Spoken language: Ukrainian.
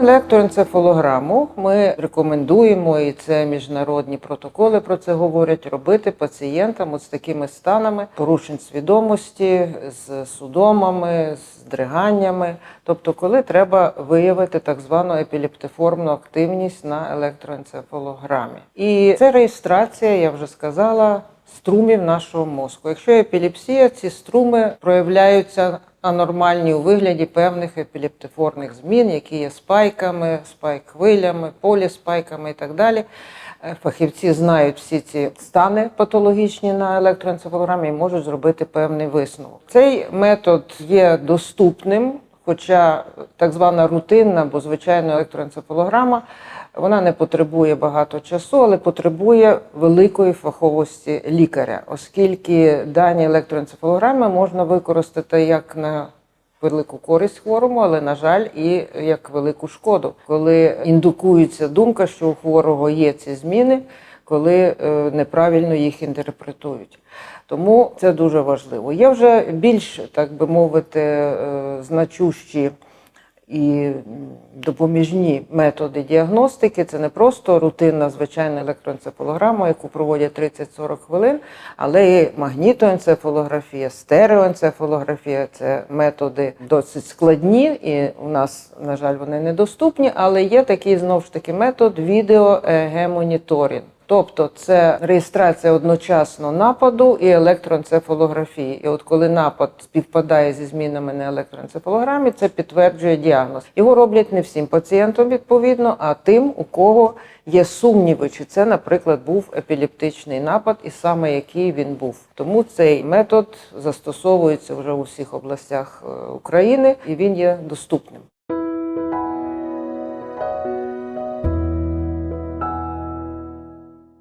електроенцефалограму ми рекомендуємо, і це міжнародні протоколи про це говорять, робити пацієнтам от з такими станами порушень свідомості, з судомами, з дриганнями. Тобто, коли треба виявити так звану епілептиформну активність на електроенцефалограмі. І це реєстрація, я вже сказала, струмів нашого мозку. Якщо епілепсія, ці струми проявляються анормальні у вигляді певних епілептиформних змін, які є спайками, спайк-хвилями, поліспайками і так далі. Е, Фахівці знають всі ці стани патологічні на електроенцефалограмі і можуть зробити певний висновок. Цей метод є доступним, хоча так звана рутинна або звичайна електроенцефалограма вона не потребує багато часу, але потребує великої фаховості лікаря, оскільки дані електроенцефалограми можна використати як на велику користь хворому, але на жаль, і як велику шкоду, коли індукується думка, що у хворого є ці зміни, коли е, неправильно їх інтерпретують. Тому це дуже важливо. Є вже більш, так би мовити, е, значущі і допоміжні методи діагностики. Це не просто рутинна звичайна електроенцефалограма, яку проводять 30-40 хвилин, але і магнітоенцефалографія, стереоенцефалографія це методи досить складні, і у нас, на жаль, вони недоступні, але є такий знову ж таки метод відео-ЕГ-моніторинг. Тобто це реєстрація одночасно нападу і електроенцефалографії. І от коли напад співпадає зі змінами на електроенцефалограмі, це підтверджує діагноз. Його роблять не всім пацієнтам відповідно, а тим, у кого є сумніви, чи це, наприклад, був епілептичний напад, і саме який він був. Тому цей метод застосовується вже у всіх областях е, України і він є доступним.